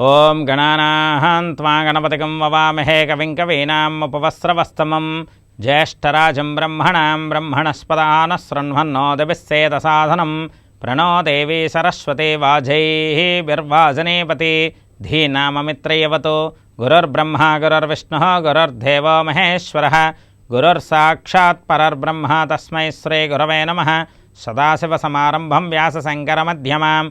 ॐ गणानाहं त्वा गणपतिकं ववामहे कविं ब्रह्मण ज्येष्ठराजं ब्रह्मणां ब्रह्मणस्पदानः शृण्वन्नो दिविस्सेदसाधनं प्रणो देवी सरस्वती वाजैः बिर्वाजनेपति धीनाममित्रयवतो गुरुर्ब्रह्मा, गुरुर्विष्णुः, गुरुर्देवो महेश्वरः गुरुर्साक्षात् परर्ब्रह्मा तस्मै श्रीगुरवे नमः। सदाशिवसमारम्भं व्यासशङ्करमध्यमाम्।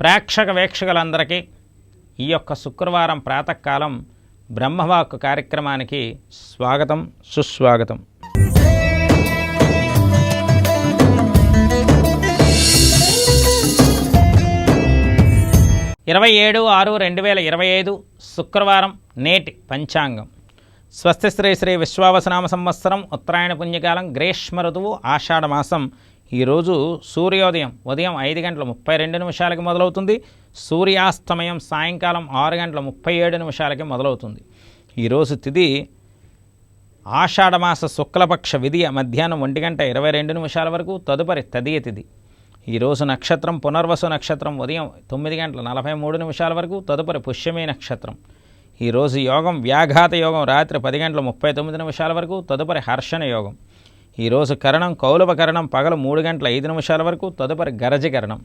ప్రేక్షక వీక్షకులందరికీ ఈ యొక్క శుక్రవారం ప్రాతకాలం బ్రహ్మవాక్ కార్యక్రమానికి స్వాగతం సుస్వాగతం. ఇరవై ఏడు ఆరు రెండు వేల ఇరవై ఐదు శుక్రవారం నేటి పంచాంగం. స్వస్తి శ్రీ శ్రీ విశ్వావసనామ సంవత్సరం ఉత్తరాయణ పుణ్యకాలం గ్రీష్మ ఋతువు ఆషాఢ మాసం ఈరోజు సూర్యోదయం ఉదయం ఐదు గంటల ముప్పై రెండు నిమిషాలకి మొదలవుతుంది. సూర్యాస్తమయం సాయంకాలం ఆరు గంటల ముప్పై ఏడు నిమిషాలకి మొదలవుతుంది. ఈరోజు తిథి ఆషాఢమాస శుక్లపక్ష విధియ మధ్యాహ్నం ఒంటి గంట ఇరవై రెండు నిమిషాల వరకు తదుపరి తదియ తిది. ఈరోజు నక్షత్రం పునర్వసు నక్షత్రం ఉదయం తొమ్మిది గంటల నలభై మూడు నిమిషాల వరకు తదుపరి పుష్యమి నక్షత్రం. ఈరోజు యోగం వ్యాఘాత యోగం రాత్రి పది గంటల ముప్పై తొమ్మిది నిమిషాల వరకు తదుపరి హర్షణ యోగం. ఈరోజు కరణం కౌలవ కరణం పగలు మూడు గంటల ఐదు నిమిషాల వరకు తదుపరి గరజ కరణం.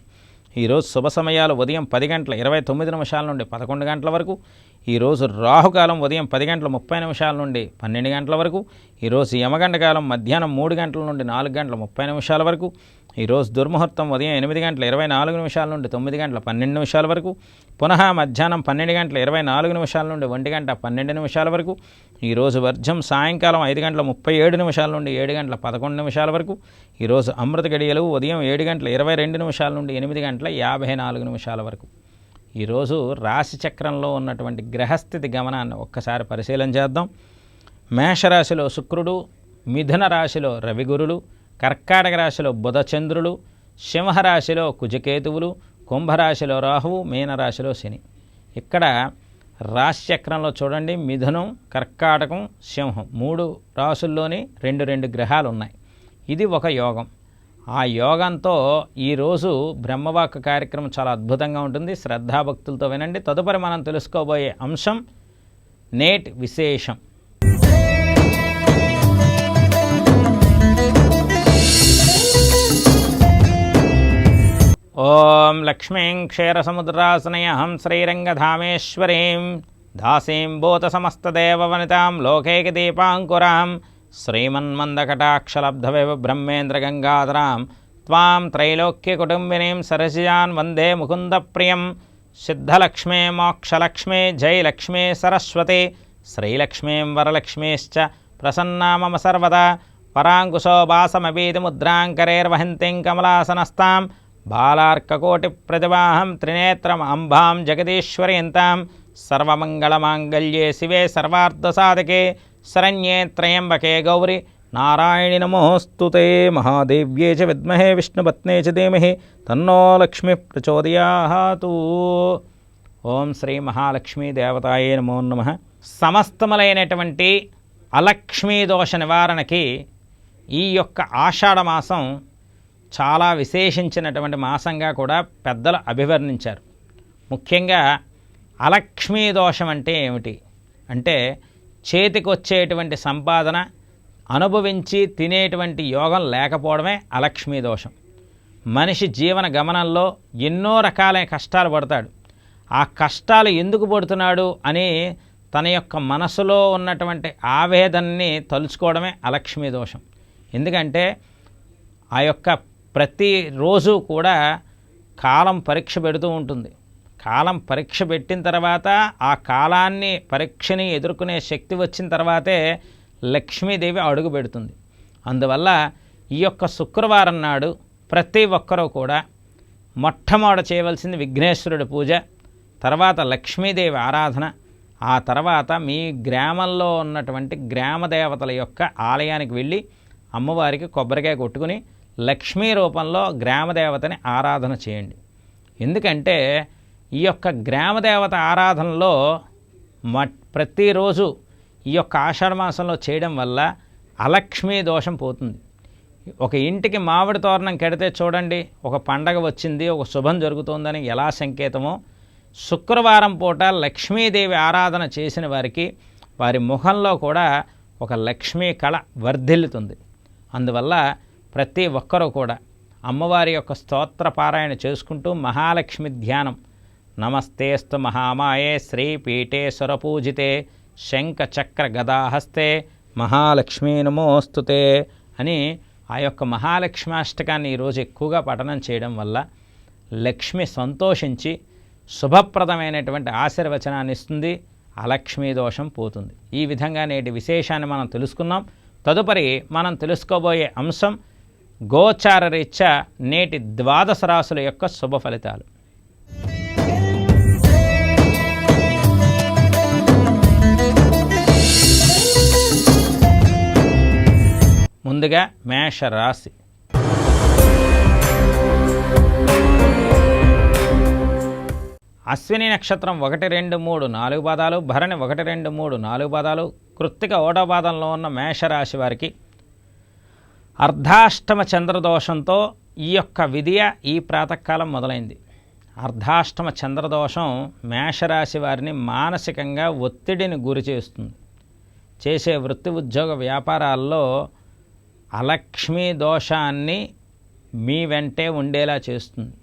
ఈరోజు శుభ సమయాలు ఉదయం పది గంటల ఇరవై తొమ్మిది నిమిషాల నుండి పదకొండు గంటల వరకు. ఈరోజు రాహుకాలం ఉదయం పది గంటల ముప్పై నిమిషాల నుండి పన్నెండు గంటల వరకు. ఈరోజు యమగండ కాలం మధ్యాహ్నం మూడు గంటల నుండి నాలుగు గంటల ముప్పై నిమిషాల వరకు. ఈరోజు దుర్ముహూర్తం ఉదయం ఎనిమిది గంటల ఇరవై నాలుగు నిమిషాల నుండి తొమ్మిది గంటల పన్నెండు నిమిషాల వరకు పునః మధ్యాహ్నం పన్నెండు గంటల ఇరవై నాలుగు నిమిషాల నుండి ఒంటి గంట పన్నెండు నిమిషాల వరకు ఈరోజు వర్జం సాయంకాలం ఐదు గంటల ముప్పై ఏడు నిమిషాల నుండి ఏడు గంటల పదకొండు నిమిషాల వరకు ఈరోజు అమృత గడియలు ఉదయం ఏడు గంటల ఇరవై రెండు నిమిషాల నుండి ఎనిమిది గంటల యాభై నాలుగు నిమిషాల వరకు. ఈరోజు రాశి చక్రంలో ఉన్నటువంటి గ్రహస్థితి గమనాన్ని ఒక్కసారి పరిశీలన చేద్దాం. మేషరాశిలో శుక్రుడు మిథున రాశిలో రవిగురులు కర్కాటక రాశిలో బుధచంద్రులు సింహరాశిలో కుజకేతువులు కుంభరాశిలో రాహువు మీనరాశిలో శని. ఇక్కడ రాశిచక్రంలో చూడండి మిథునం కర్కాటకం సింహం. మూడు రాసుల్లోని రెండు రెండు గ్రహాలు ఉన్నాయి ఇది ఒక యోగం. ఆ యోగంతో ఈరోజు బ్రహ్మవాక్ కార్యక్రమం చాలా అద్భుతంగా ఉంటుంది. శ్రద్ధాభక్తులతో వినండి. తదుపరి మనం తెలుసుకోబోయే అంశం నేట్ విశేషం. ఓం లక్ష్మీం క్షీరసముద్రాసనయహం శ్రీరంగధామేశ్వరీం దాసీం భూతసమస్తదేవవనితాం లోకైక దీపాంకురాం శ్రీమన్మందకటాక్షలబ్ధవేవ బ్రహ్మేంద్రగంగాధరాం త్వాం త్రైలోక్యకుటుంబినీం సరసిజాన్ వందే ముకుందప్రియం. సిద్ధలక్ష్మే మోక్షలక్ష్మే జయలక్ష్మే సరస్వతి. శ్రీలక్ష్మీం వరలక్ష్మీశ్చ ప్రసన్నా మమ సర్వదా. పరాంకుశో వాసమపీతి ముద్రాంకరేర్వహంతిం కమలాసనస్తాం. బాలార్కకోటి ప్రతివాహం త్రినేత్రం అంబాం జగదీశ్వరీంతాం సర్వమంగళమాంగళ్యే శివే సర్వార్థసాధకే శరణ్యే త్రయంబకే గౌరి నారాయణి నమోస్తుతే మహాదేవ్యే చ విద్మహే విష్ణుపత్నే చ ధీమహి తన్నో లక్ష్మి ప్రచోదయాతు ఓం శ్రీ మహాలక్ష్మీ దేవతాయే నమో నమ. సమస్తములైనటువంటి అలక్ష్మీ దోష నివారణకి ఈ యొక్క ఆషాఢమాసం చాలా విశేషించినటువంటి మాసంగా కూడా పెద్దలు అభివర్ణించారు. ముఖ్యంగా అలక్ష్మీ దోషం అంటే ఏమిటి? అంటే చేతికొచ్చేటువంటి సంపాదన అనుభవించి తినేటువంటి యోగం లేకపోవడమే అలక్ష్మీ దోషం. మనిషి జీవన గమనంలో ఎన్నో రకాలైన కష్టాలు పడతాడు. ఆ కష్టాలు ఎందుకు పడుతున్నాడు అని తన యొక్క మనసులో ఉన్నటువంటి ఆవేదనని తలుచుకోవడమే అలక్ష్మీ దోషం. ఎందుకంటే ఆ యొక్క ప్రతిరోజు కూడా కాలం పరీక్ష పెడుతూ ఉంటుంది. కాలం పరీక్ష పెట్టిన తర్వాత ఆ కాలాన్ని పరీక్షని ఎదుర్కొనే శక్తి వచ్చిన తర్వాతే లక్ష్మీదేవి అడుగు పెడుతుంది. అందువల్ల ఈ యొక్క శుక్రవారం నాడు ప్రతి ఒక్కరూ కూడా మొట్టమొదట చేయవలసింది విఘ్నేశ్వరుడి పూజ తర్వాత లక్ష్మీదేవి ఆరాధన ఆ తర్వాత మీ గ్రామంలో ఉన్నటువంటి గ్రామ దేవతల యొక్క ఆలయానికి వెళ్ళి అమ్మవారికి కొబ్బరికాయ కొట్టుకుని లక్ష్మీ రూపంలో గ్రామదేవతని ఆరాధన చేయండి. ఎందుకంటే ఈ యొక్క గ్రామదేవత ఆరాధనలో మ ప్రతిరోజు ఈ యొక్క ఆషాఢ మాసంలో చేయడం వల్ల అలక్ష్మీ దోషం పోతుంది. ఒక ఇంటికి మామిడి తోరణం కెడితే చూడండి ఒక పండగ వచ్చింది ఒక శుభం జరుగుతోందని ఎలా సంకేతమో. శుక్రవారం పూట లక్ష్మీదేవి ఆరాధన చేసిన వారికి వారి ముఖంలో కూడా ఒక లక్ష్మీ కళ వర్ధిల్లుతుంది. అందువల్ల ప్రతి ఒక్కరూ కూడా అమ్మవారి యొక్క స్తోత్ర పారాయణ చేసుకుంటూ మహాలక్ష్మి ధ్యానం. నమస్తేస్తు మహామాయే శ్రీ పీఠేశ్వర పూజితే శంఖ చక్ర గదాహస్తే మహాలక్ష్మీ నమోస్తుతే అని ఆ యొక్క మహాలక్ష్మాష్టకాన్ని ఈరోజు ఎక్కువగా పఠనం చేయడం వల్ల లక్ష్మి సంతోషించి శుభప్రదమైనటువంటి ఆశీర్వచనాన్ని ఇస్తుంది అలక్ష్మీ దోషం పోతుంది. ఈ విధంగా నేటి విశేషాన్ని మనం తెలుసుకున్నాం. తదుపరి మనం తెలుసుకోబోయే అంశం గోచార రీత్యా నేటి ద్వాదశ రాశుల యొక్క శుభ ఫలితాలు. ముందుగా మేష రాశి అశ్విని నక్షత్రం ఒకటి రెండు మూడు నాలుగు పాదాలు భరణి ఒకటి రెండు మూడు నాలుగు పాదాలు కృత్తిక ఓటో పాదంలో ఉన్న మేషరాశి వారికి అర్ధాష్టమ చంద్రదోషంతో ఈ యొక్క విధియ ఈ ప్రాతకాలం మొదలైంది. అర్ధాష్టమ చంద్రదోషం మేషరాశి వారిని మానసికంగా ఒత్తిడిని గురి చేస్తుంది. చేసే వృత్తి ఉద్యోగ వ్యాపారాల్లో అలక్ష్మీ దోషాన్ని మీ వెంటే ఉండేలా చేస్తుంది.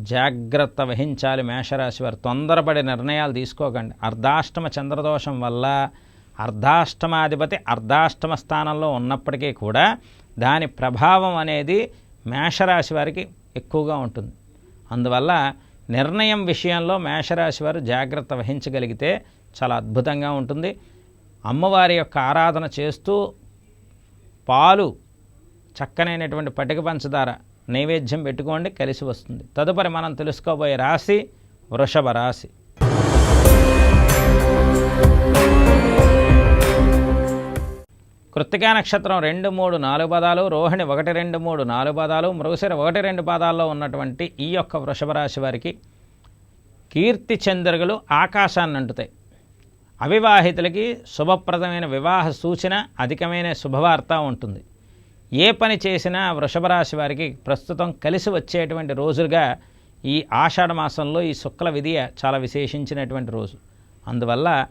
జాగ్రత్త వహించాలి మేషరాశి వారు. తొందరపడి నిర్ణయాలు తీసుకోకండి. అర్ధాష్టమ చంద్రదోషం వల్ల అర్ధాష్టమాధిపతి అర్ధాష్టమ స్థానంలో ఉన్నప్పటికీ కూడా దాని ప్రభావం అనేది మేషరాశి వారికి ఎక్కువగా ఉంటుంది. అందువల్ల నిర్ణయం విషయంలో మేషరాశి వారు జాగ్రత్త వహించగలిగితే చాలా అద్భుతంగా ఉంటుంది. అమ్మవారి యొక్క ఆరాధన చేస్తూ పాలు చక్కనైనటువంటి పటిక పంచదార నైవేద్యం పెట్టుకోండి కలిసి వస్తుంది. తదుపరి మనం తెలుసుకోబోయే రాశి వృషభ రాశి. కృత్తికా నక్షత్రం రెండు మూడు నాలుగు పదాలు రోహిణి ఒకటి రెండు మూడు నాలుగు పదాలు మృగశిర ఒకటి రెండు పాదాల్లో ఉన్నటువంటి ఈ యొక్క వృషభ రాశి వారికి కీర్తి చంద్రగలు ఆకాశాన్ని అంటుతాయి. అవివాహితులకి శుభప్రదమైన వివాహ సూచన అధికమైన శుభవార్త ఉంటుంది. ఏ పని చేసినా వృషభ రాశి వారికి ప్రస్తుతం కలిసి వచ్చేటువంటి రోజులుగా ఈ ఆషాఢ మాసంలో ఈ శుక్ల విధియ చాలా విశేషించినటువంటి రోజు. అందువల్ల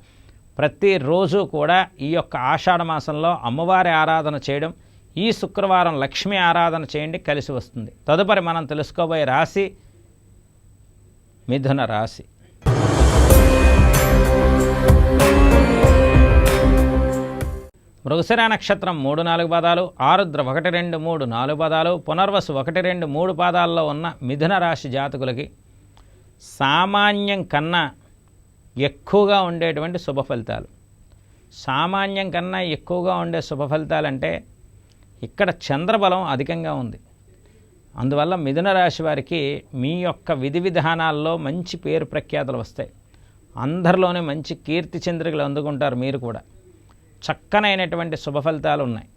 ప్రతిరోజు కూడా ఈ యొక్క ఆషాఢ మాసంలో అమ్మవారి ఆరాధన చేయడం ఈ శుక్రవారం లక్ష్మీ ఆరాధన చేయండి కలిసి వస్తుంది. తదుపరి మనం తెలుసుకోబోయే రాశి మిథున రాశి. మృగశిర నక్షత్రం మూడు నాలుగు పాదాలు ఆరుద్ర ఒకటి రెండు మూడు నాలుగు పాదాలు పునర్వసు ఒకటి రెండు మూడు పాదాల్లో ఉన్న మిథున రాశి జాతకులకి సామాన్యం కన్నా ఎక్కువగా ఉండేటువంటి శుభ ఫలితాలు సామాన్యం కన్నా ఎక్కువగా ఉండే శుభ ఫలితాలంటే ఇక్కడ చంద్రబలం అధికంగా ఉంది. అందువల్ల మిథున రాశి వారికి మీ యొక్క విధి విధానాల్లో మంచి పేరు ప్రఖ్యాతలు వస్తాయి. అందరిలోనే మంచి కీర్తి చంద్రికలు అందుకుంటారు మీరు కూడా. చక్కనైనటువంటి శుభ ఫలితాలు ఉన్నాయి.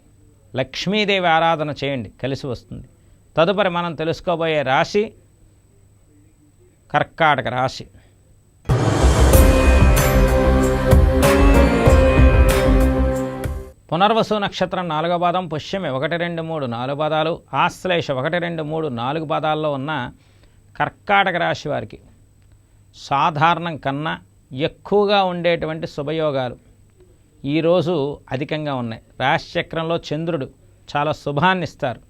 లక్ష్మీదేవి ఆరాధన చేయండి కలిసి వస్తుంది. తదుపరి మనం తెలుసుకోబోయే రాశి కర్కాటక రాశి. పునర్వసు నక్షత్రం నాలుగో పాదం పుష్యమి ఒకటి రెండు మూడు నాలుగు పాదాలు ఆశ్లేష ఒకటి రెండు మూడు నాలుగు పాదాల్లో ఉన్న కర్కాటక రాశి వారికి సాధారణం కన్నా ఎక్కువగా ఉండేటువంటి శుభయోగాలు ఈరోజు అధికంగా ఉన్నాయి. రాశిచక్రంలో చంద్రుడు చాలా శుభాన్ని ఇస్తారు.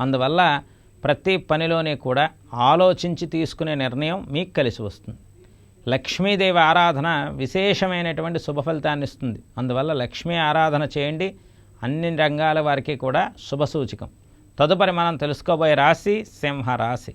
అందువల్ల ప్రతి పనిలోనే కూడా ఆలోచించి తీసుకునే నిర్ణయం మీకు కలిసి వస్తుంది. లక్ష్మీదేవి ఆరాధన విశేషమైనటువంటి శుభ ఫలితాన్ని ఇస్తుంది అందువల్ల లక్ష్మీ ఆరాధన చేయండి. అన్ని రంగాల వారికి కూడా శుభ సూచకం తదుపరి మనం తెలుసుకోబోయే రాశి సింహ రాశి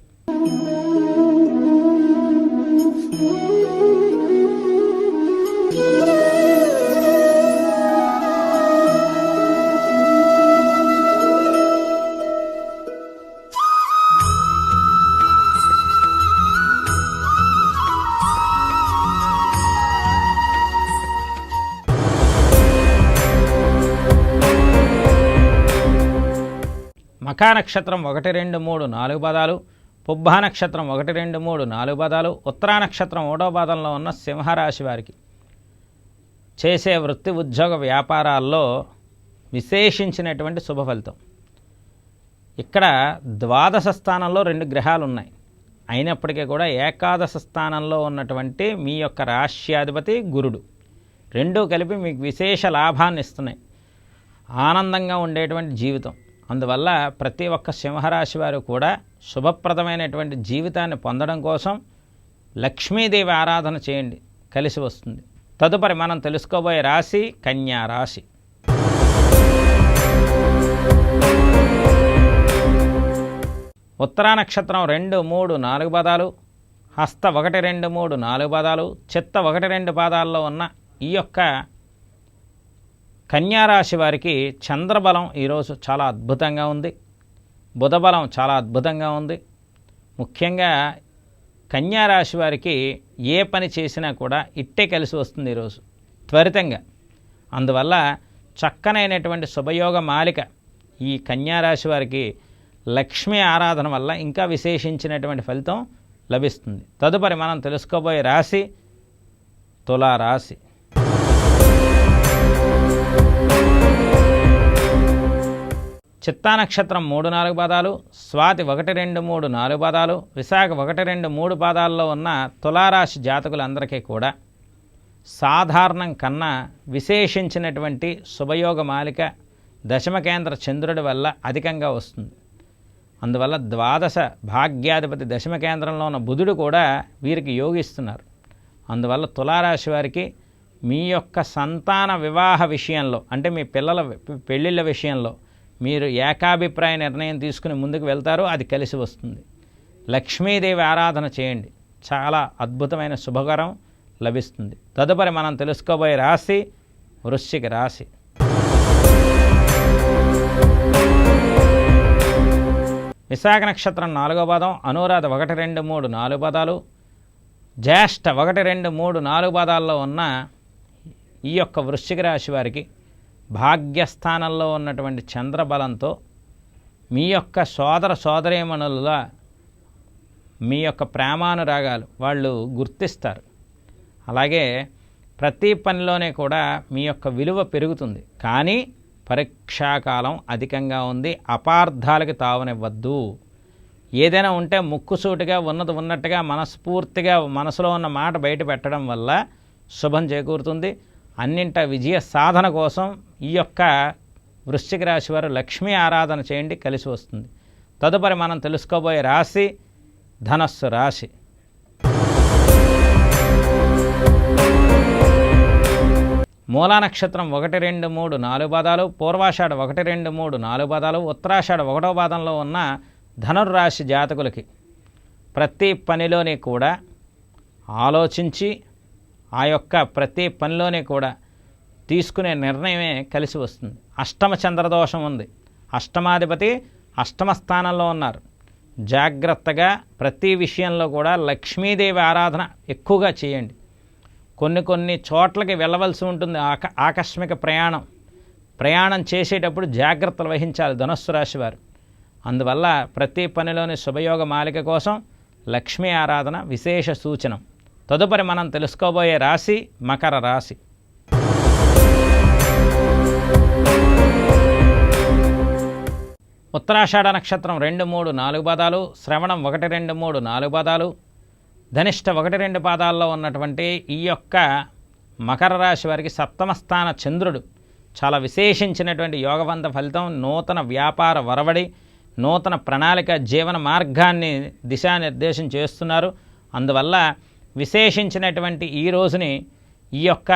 మఖా నక్షత్రం ఒకటి రెండు మూడు నాలుగు పదాలు పుబ్బా నక్షత్రం ఒకటి రెండు మూడు నాలుగు పదాలు ఉత్తరా నక్షత్రం మూడో పాదంలో ఉన్న సింహరాశి వారికి. చేసే వృత్తి ఉద్యోగ వ్యాపారాల్లో విశేషించినటువంటి శుభ ఫలితం. ఇక్కడ ద్వాదశ స్థానంలో రెండు గ్రహాలు ఉన్నాయి. అయినప్పటికీ కూడా ఏకాదశ స్థానంలో ఉన్నటువంటి మీ యొక్క రాష్ట్రాధిపతి గురుడు. రెండూ కలిపి మీకు విశేష లాభాన్ని ఇస్తున్నాయి. ఆనందంగా ఉండేటువంటి జీవితం. అందువల్ల ప్రతి ఒక్క సింహరాశి వారు కూడా శుభప్రదమైనటువంటి జీవితాన్ని పొందడం కోసం లక్ష్మీదేవి ఆరాధన చేయండి కలిసి వస్తుంది. తదుపరి మనం తెలుసుకోబోయే రాశి కన్యా రాశి. ఉత్తరా నక్షత్రం రెండు మూడు నాలుగు పదాలు హస్త ఒకటి రెండు మూడు నాలుగు పదాలు చిత్త ఒకటి రెండు పాదాల్లో ఉన్న ఈ యొక్క కన్యారాశి వారికి చంద్రబలం ఈరోజు చాలా అద్భుతంగా ఉంది. బుధబలం చాలా అద్భుతంగా ఉంది. ముఖ్యంగా కన్యారాశి వారికి ఏ పని చేసినా కూడా ఇట్టే కలిసి వస్తుంది ఈరోజు త్వరితంగా. అందువల్ల చక్కనైనటువంటి శుభయోగ మాలిక ఈ కన్యారాశి వారికి లక్ష్మీ ఆరాధన వల్ల ఇంకా విశేషించినటువంటి ఫలితం లభిస్తుంది. తదుపరి మనం తెలుసుకోబోయే రాశి తులారాశి. చిత్తా నక్షత్రం మూడు నాలుగు పాదాలు స్వాతి ఒకటి రెండు మూడు నాలుగు పాదాలు విశాఖ ఒకటి రెండు మూడు పాదాల్లో ఉన్న తులారాశి జాతకులందరికీ కూడా సాధారణం కన్నా విశేషించినటువంటి శుభయోగ మాలిక దశమ కేంద్ర చంద్రుడి వల్ల అధికంగా వస్తుంది. అందువల్ల ద్వాదశ భాగ్యాధిపతి దశమ కేంద్రంలో ఉన్న బుధుడు కూడా వీరికి యోగిస్తున్నారు. అందువల్ల తులారాశి వారికి మీ యొక్క సంతాన వివాహ విషయంలో అంటే మీ పిల్లల పెళ్ళిళ్ళ విషయంలో మీరు ఏకాభిప్రాయ నిర్ణయం తీసుకుని ముందుకు వెళ్తారో అది కలిసి వస్తుంది. లక్ష్మీదేవి ఆరాధన చేయండి. చాలా అద్భుతమైన శుభకరం లభిస్తుంది. తదుపరి మనం తెలుసుకోబోయే రాశి వృశ్చిక రాశి. విశాఖ నక్షత్రం నాలుగో పదం అనురాధ ఒకటి రెండు మూడు నాలుగు పదాలు. జ్యేష్ఠ ఒకటి రెండు మూడు నాలుగు పదాల్లో ఉన్న ఈ యొక్క వృశ్చిక రాశి వారికి భాగ్యస్థానంలో ఉన్నటువంటి చంద్రబలంతో మీ యొక్క సోదర సోదరేమణుల మీ యొక్క ప్రేమానురాగాలు వాళ్ళు గుర్తిస్తారు. అలాగే ప్రతి పనిలోనే కూడా మీ యొక్క విలువ పెరుగుతుంది. కానీ పరీక్షాకాలం అధికంగా ఉంది. అపార్థాలకు తావనివ్వద్దు. ఏదైనా ఉంటే ముక్కుసూటిగా ఉన్నది ఉన్నట్టుగా మనస్ఫూర్తిగా మనసులో ఉన్న మాట బయట పెట్టడం వల్ల శుభం చేకూరుతుంది. అన్నింట విజయ సాధన కోసం ఈ యొక్క వృశ్చిక రాశి వారు లక్ష్మీ ఆరాధన చేయండి కలిసి వస్తుంది. తదుపరి మనం తెలుసుకోబోయే రాశి ధనస్సు రాశి. మూలా నక్షత్రం ఒకటి రెండు మూడు నాలుగు పాదాలు పూర్వాషాఢ ఒకటి రెండు మూడు నాలుగు పాదాలు ఉత్తరాషాఢ ఒకటో పాదంలో ఉన్న ధనుర్రాశి జాతకులకి ప్రతి పనిలోని కూడా ఆలోచించి ఆ యొక్క ప్రతి పనిలోనే కూడా తీసుకునే నిర్ణయమే కలిసి వస్తుంది. అష్టమ చంద్రదోషం ఉంది. అష్టమాధిపతి అష్టమ స్థానంలో ఉన్నారు. జాగ్రత్తగా ప్రతి విషయంలో కూడా లక్ష్మీదేవి ఆరాధన ఎక్కువగా చేయండి. కొన్ని కొన్ని చోట్లకి వెళ్ళవలసి ఉంటుంది ఆక ఆకస్మిక ప్రయాణం. ప్రయాణం చేసేటప్పుడు జాగ్రత్తలు వహించాలి ధనుస్సు రాశి వారు. అందువల్ల ప్రతి పనిలోని శుభయోగ మాలిక కోసం లక్ష్మీ ఆరాధన విశేష సూచనం. తదుపరి మనం తెలుసుకోబోయే రాశి మకర రాశి. ఉత్తరాషాఢ నక్షత్రం రెండు మూడు నాలుగు పాదాలు శ్రవణం ఒకటి రెండు మూడు నాలుగు పాదాలు. ధనిష్ట ఒకటి రెండు పాదాల్లో ఉన్నటువంటి ఈ యొక్క మకర రాశి వారికి సప్తమ స్థాన చంద్రుడు. చాలా విశేషించినటువంటి యోగవంత ఫలితం నూతన వ్యాపార వరవడి నూతన ప్రణాళిక జీవన మార్గాన్ని దిశానిర్దేశం చేస్తున్నారు. అందువల్ల విశేషించినటువంటి ఈ రోజుని ఈ యొక్క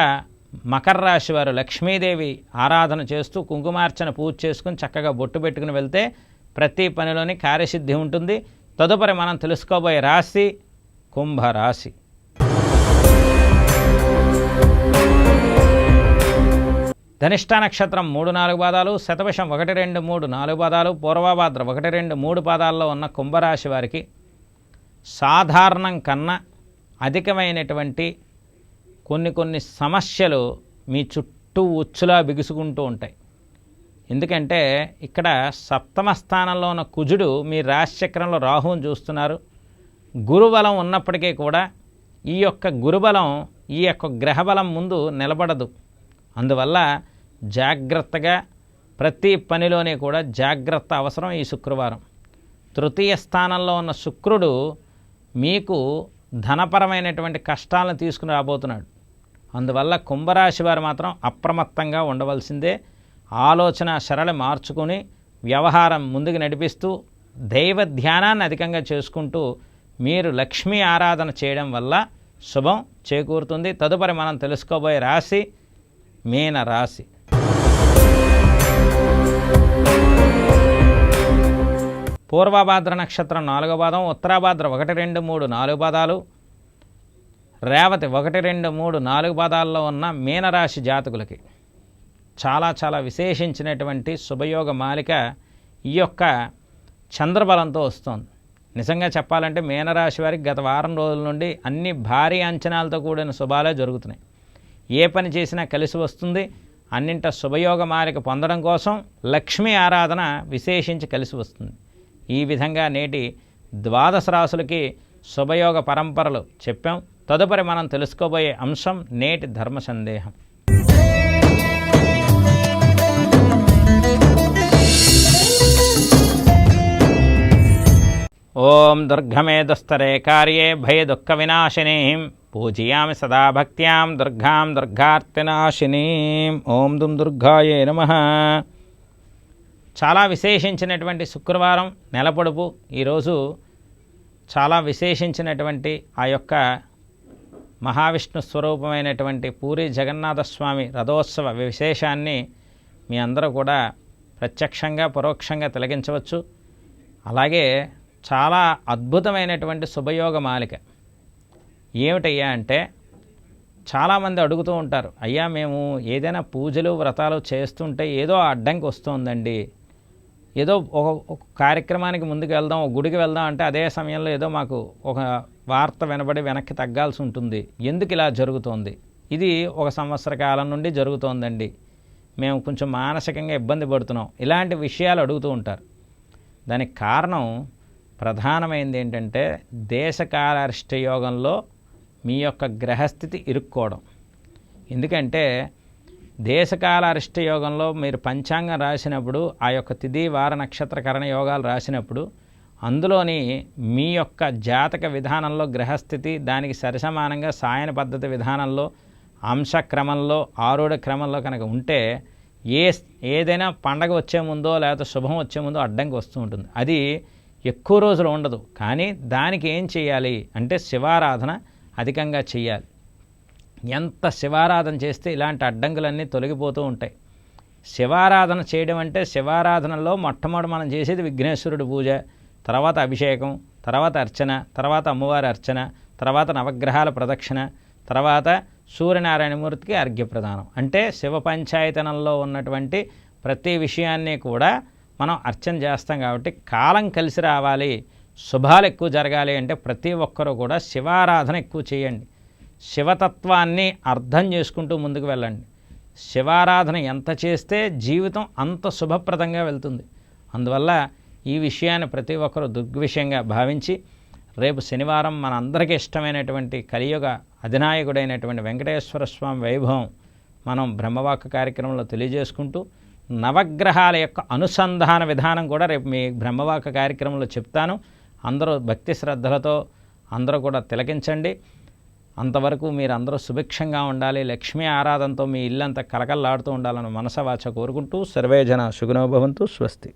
మకర రాశి వారు లక్ష్మీదేవి ఆరాధన చేస్తూ కుంకుమార్చన పూజ చేసుకుని చక్కగా బొట్టు పెట్టుకుని వెళ్తే ప్రతి పనిలోని కార్యసిద్ధి ఉంటుంది. తదుపరి మనం తెలుసుకోబోయే రాశి కుంభరాశి. ధనిష్ట నక్షత్రం మూడు నాలుగు పాదాలు శతవశం ఒకటి రెండు మూడు నాలుగు పాదాలు పూర్వభాద్ర ఒకటి రెండు మూడు పాదాల్లో ఉన్న కుంభరాశి వారికి సాధారణం కన్నా అధికమైనటువంటి కొన్ని కొన్ని సమస్యలు మీ చుట్టూ ఉచ్చులా బిగుసుకుంటూ ఉంటాయి. ఎందుకంటే ఇక్కడ సప్తమ స్థానంలో ఉన్న కుజుడు మీ రాశిచక్రంలో రాహువును చూస్తున్నారు. గురుబలం ఉన్నప్పటికీ కూడా ఈ యొక్క గురుబలం ఈ యొక్క గ్రహబలం ముందు నిలబడదు. అందువల్ల జాగ్రత్తగా ప్రతి పనిలోనే కూడా జాగ్రత్త అవసరం ఈ శుక్రవారం. తృతీయ స్థానంలో ఉన్న శుక్రుడు మీకు ధనపరమైనటువంటి కష్టాలను తీసుకుని రాబోతున్నాడు. అందువల్ల కుంభరాశి వారు మాత్రం అప్రమత్తంగా ఉండవలసిందే. ఆలోచన సరళి మార్చుకుని వ్యవహారం ముందుకు నడిపిస్తూ దైవ ధ్యానాన్ని అధికంగా చేసుకుంటూ మీరు లక్ష్మీ ఆరాధన చేయడం వల్ల శుభం చేకూరుతుంది. తదుపరి మనం తెలుసుకోబోయే రాశి మీన రాశి పూర్వభాద్ర నక్షత్రం నాలుగో పాదం ఉత్తరాభాద్ర ఒకటి రెండు మూడు నాలుగు పాదాలు రేవతి ఒకటి రెండు మూడు నాలుగు పాదాల్లో ఉన్న మీనరాశి జాతకులకి చాలా చాలా విశేషించినటువంటి శుభయోగ మాలిక ఈ యొక్క చంద్రబలంతో వస్తుంది. నిజంగా చెప్పాలంటే మీనరాశి వారికి గత వారం రోజుల నుండి అన్ని భారీ అంచనాలతో కూడిన శుభాలే జరుగుతున్నాయి. ఏ పని చేసినా కలిసి వస్తుంది. అన్నింట శుభయోగ మాలిక పొందడం కోసం లక్ష్మీ ఆరాధన విశేషించి కలిసి వస్తుంది. ఈ విధంగా నేటి ద్వాదశ రాసులకి శుభయోగ పరంపరలు చెప్పాం. తదుపరి మనం తెలుసుకోబోయే అంశం నేటి ధర్మ సందేహం. ఓం దుర్ఘమేధస్తరే కార్యే భయ దుఃఖ వినాశినీం. పూజయామి సదా భక్త్యాం దుర్గాం దుర్గార్తినాశినీం. ఓం దుం దుర్గాయే నమ. చాలా విశేషించినటువంటి శుక్రవారం నెలపొడుపు. ఈరోజు చాలా విశేషించినటువంటి ఆ యొక్క మహావిష్ణు స్వరూపమైనటువంటి పూరి జగన్నాథస్వామి రథోత్సవ విశేషాన్ని మీ అందరూ కూడా ప్రత్యక్షంగా పరోక్షంగా తిలగించవచ్చు అలాగే చాలా అద్భుతమైనటువంటి శుభయోగ మాలిక. ఏమిటయ్యా అంటే చాలామంది అడుగుతూ ఉంటారు అయ్యా మేము ఏదైనా పూజలు వ్రతాలు చేస్తుంటే ఏదో అడ్డంకి వస్తుందండి. ఏదో ఒక ఒక కార్యక్రమానికి ముందుకు వెళ్దాం ఒక గుడికి వెళ్దాం అంటే అదే సమయంలో ఏదో మాకు ఒక వార్త వినబడి వెనక్కి తగ్గాల్సి ఉంటుంది. ఎందుకు ఇలా జరుగుతోంది? ఇది ఒక సంవత్సర కాలం నుండి జరుగుతోందండి. మేము కొంచెం మానసికంగా ఇబ్బంది పడుతున్నాం. ఇలాంటి విషయాలు అడుగుతూ ఉంటారు. దానికి కారణం ప్రధానమైనది ఏంటంటే దేశకాలారిష్ట యోగంలో మీ యొక్క గ్రహస్థితి ఇరుక్కోవడం. ఎందుకంటే దేశకాల అరిష్ట యోగంలో మీరు పంచాంగం రాసినప్పుడు ఆ యొక్క తిథి వార నక్షత్ర కరణ యోగాలు రాసినప్పుడు అందులోని మీ యొక్క జాతక విధానంలో గ్రహస్థితి దానికి సరిసమానంగా సాయన పద్ధతి విధానంలో అంశ క్రమంలో ఆరుడ క్రమంలో కనుక ఉంటే ఏ ఏదైనా పండగ వచ్చే ముందో లేకపోతే శుభం వచ్చే ముందో అడ్డంకి వస్తూ ఉంటుంది. అది ఎక్కువ రోజులు ఉండదు. కానీ దానికి ఏం చేయాలి అంటే శివారాధన అధికంగా చేయాలి. ఎంత శివారాధన చేస్తే ఇలాంటి అడ్డంకులన్నీ తొలగిపోతూ ఉంటాయి. శివారాధన చేయడం అంటే శివారాధనలో మొట్టమొదటి మనం చేసేది విఘ్నేశ్వరుడు పూజ తర్వాత అభిషేకం తర్వాత అర్చన తర్వాత అమ్మవారి అర్చన తర్వాత నవగ్రహాల ప్రదక్షిణ తర్వాత సూర్యనారాయణమూర్తికి అర్ఘ్యప్రదానం. అంటే శివ పంచాయతనంలో ఉన్నటువంటి ప్రతి విషయాన్ని కూడా మనం అర్చన చేస్తాం కాబట్టి కాలం కలిసి రావాలి శుభాలు ఎక్కువ జరగాలి అంటే ప్రతి ఒక్కరూ కూడా శివారాధన ఎక్కువ చేయండి. శివతత్వాన్ని అర్థం చేసుకుంటూ ముందుకు వెళ్ళండి. శివారాధన ఎంత చేస్తే జీవితం అంత శుభప్రదంగా వెళ్తుంది. అందువల్ల ఈ విషయాన్ని ప్రతి ఒక్కరూ దుర్విషయంగా భావించి రేపు శనివారం మన అందరికీ ఇష్టమైనటువంటి కలియుగ అధినాయకుడైనటువంటి వెంకటేశ్వర స్వామి వైభవం మనం బ్రహ్మవాక కార్యక్రమంలో తెలియజేసుకుంటూ నవగ్రహాల యొక్క అనుసంధాన విధానం కూడా రేపు మీ బ్రహ్మవాక కార్యక్రమంలో చెప్తాను. అందరూ భక్తి శ్రద్ధలతో అందరూ కూడా తిలకించండి. అంతవరకు మీరందరూ సుభిక్షంగా ఉండాలి లక్ష్మీ ఆరాధనతో మీ ఇల్లంతా కలకల్లాడుతూ ఉండాలని మనసవాచ కోరుకుంటూ సర్వేజన సుగుణోభవంతు స్వస్తి.